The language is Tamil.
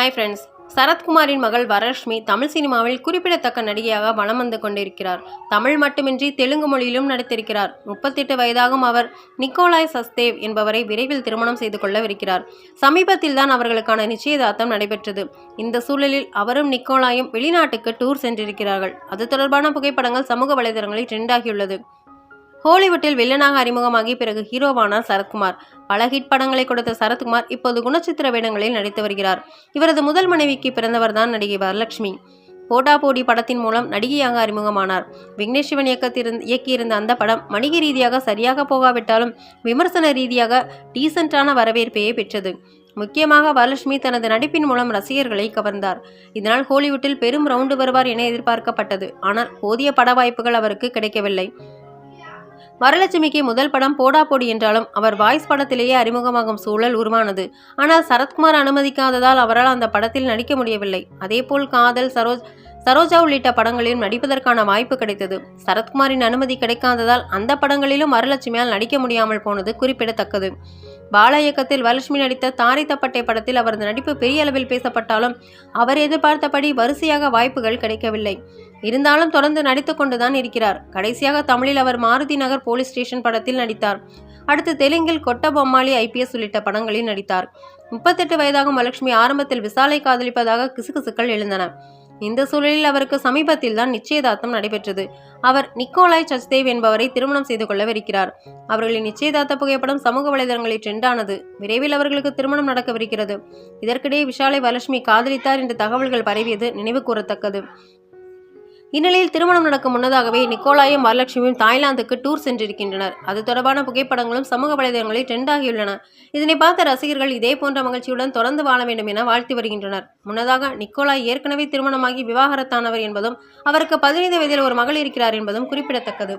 ஹாய் ஃப்ரெண்ட்ஸ் சரத்குமாரின் மகள் வரலட்சுமி தமிழ் சினிமாவில் குறிப்பிடத்தக்க நடிகையாக வலம் வந்து கொண்டிருக்கிறார். தமிழ் மட்டுமின்றி தெலுங்கு மொழியிலும் நடித்திருக்கிறார். முப்பத்தெட்டு வயதாகும் அவர் நிக்கோலாய் சஸ்தேவ் என்பவரை விரைவில் திருமணம் செய்து கொள்ளவிருக்கிறார். சமீபத்தில் தான் அவர்களுக்கான நிச்சயதார்த்தம் நடைபெற்றது. இந்த சூழலில் அவரும் நிக்கோலாயும் வெளிநாட்டுக்கு டூர் சென்றிருக்கிறார்கள். அது தொடர்பான புகைப்படங்கள் சமூக வலைதளங்களில் ட்ரெண்டாகியுள்ளது ஹாலிவுட்டில் வில்லனாக அறிமுகமாகி பிறகு ஹீரோவானார் சரத்குமார். பல ஹிட் படங்களை கொடுத்த சரத்குமார் இப்போது குணச்சித்திர வேடங்களில் நடித்து வருகிறார். இவரது முதல் மனைவிக்கு பிறந்தவர்தான் நடிகை வரலட்சுமி. போட்டா போடி படத்தின் மூலம் நடிகையாக அறிமுகமானார். விக்னேஷ் சிவன் இயக்கத்திருந்த இயக்கியிருந்த அந்த படம் வணிக ரீதியாக சரியாக போகாவிட்டாலும் விமர்சன ரீதியாக டீசென்டான வரவேற்பையே பெற்றது. முக்கியமாக வரலட்சுமி தனது நடிப்பின் மூலம் ரசிகர்களை கவர்ந்தார். இதனால் ஹாலிவுட்டில் பெரும் ரவுண்டு வருவார் என எதிர்பார்க்கப்பட்டது. ஆனால் போதிய பட வாய்ப்புகள் அவருக்கு கிடைக்கவில்லை. வரலட்சுமிக்கு முதல் படம் போடா போடி என்றாலும் அவர் வாய்ஸ் படத்திலேயே அறிமுகமாகும் சூழல் உருவானது. ஆனால் சரத்குமார் அனுமதிக்காததால் அவரால் அந்த படத்தில் நடிக்க முடியவில்லை. அதேபோல் காதல் சரோஜ் சரோஜா உள்ளிட்ட படங்களிலும் நடிப்பதற்கான வாய்ப்பு கிடைத்தது. சரத்குமாரின் அனுமதி கிடைக்காததால் அந்த படங்களிலும் வரலட்சுமியால் நடிக்க முடியாமல் போனது குறிப்பிடத்தக்கது. பாலா இயக்கத்தில் வரலட்சுமி நடித்த தாரை தப்பட்டை படத்தில் அவரது நடிப்பு பெரிய அளவில் பேசப்பட்டாலும் அவர் எதிர்பார்த்தபடி வரிசையாக வாய்ப்புகள் கிடைக்கவில்லை. இருந்தாலும் தொடர்ந்து நடித்து கொண்டுதான் இருக்கிறார். கடைசியாக தமிழில் அவர் மாருதி நகர் போலீஸ் ஸ்டேஷன் படத்தில் நடித்தார். அடுத்து தெலுங்கில் கொட்ட பொம்மாளி ஐபிஎஸ் உள்ளிட்ட படங்களில் நடித்தார். முப்பத்தெட்டு வயதாகும் வரலட்சுமி ஆரம்பத்தில் விசாலை காதலிப்பதாக கிசுகிசுக்கள் எழுந்தன. இந்த சூழலில் அவருக்கு சமீபத்தில் தான் நிச்சயதார்த்தம் நடைபெற்றது. அவர் நிக்கோலாய் சச்தேவ் என்பவரை திருமணம் செய்து கொள்ளவிருக்கிறார். அவர்களின் நிச்சயதார்த்த புகைப்படம் சமூக வலைதளங்களில் ட்ரெண்டானது விரைவில் அவர்களுக்கு திருமணம் நடக்கவிருக்கிறது. இதற்கிடையே விஷாலை வரலட்சுமி காதலித்தார் என்ற தகவல்கள் பரவியது நினைவு கூறத்தக்கது இந்நிலையில் திருமணம் நடக்கும் முன்னதாகவே நிக்கோலாயும் வரலட்சுமியும் தாய்லாந்துக்கு டூர் சென்றிருக்கின்றனர். அது தொடர்பான புகைப்படங்களும் சமூக வலைதளங்களில் ட்ரெண்ட் ஆகியுள்ளன இதனை பார்த்த ரசிகர்கள் இதே போன்ற மகிழ்ச்சியுடன் தொடர்ந்து வாழ வேண்டும் என வாழ்த்தி வருகின்றனர். முன்னதாக நிக்கோலாய் ஏற்கனவே திருமணமாகி விவாகரத்தானவர் என்பதும் அவருக்கு பதினைந்து வயதில் ஒரு மகள் இருக்கிறார் என்பதும் குறிப்பிடத்தக்கது.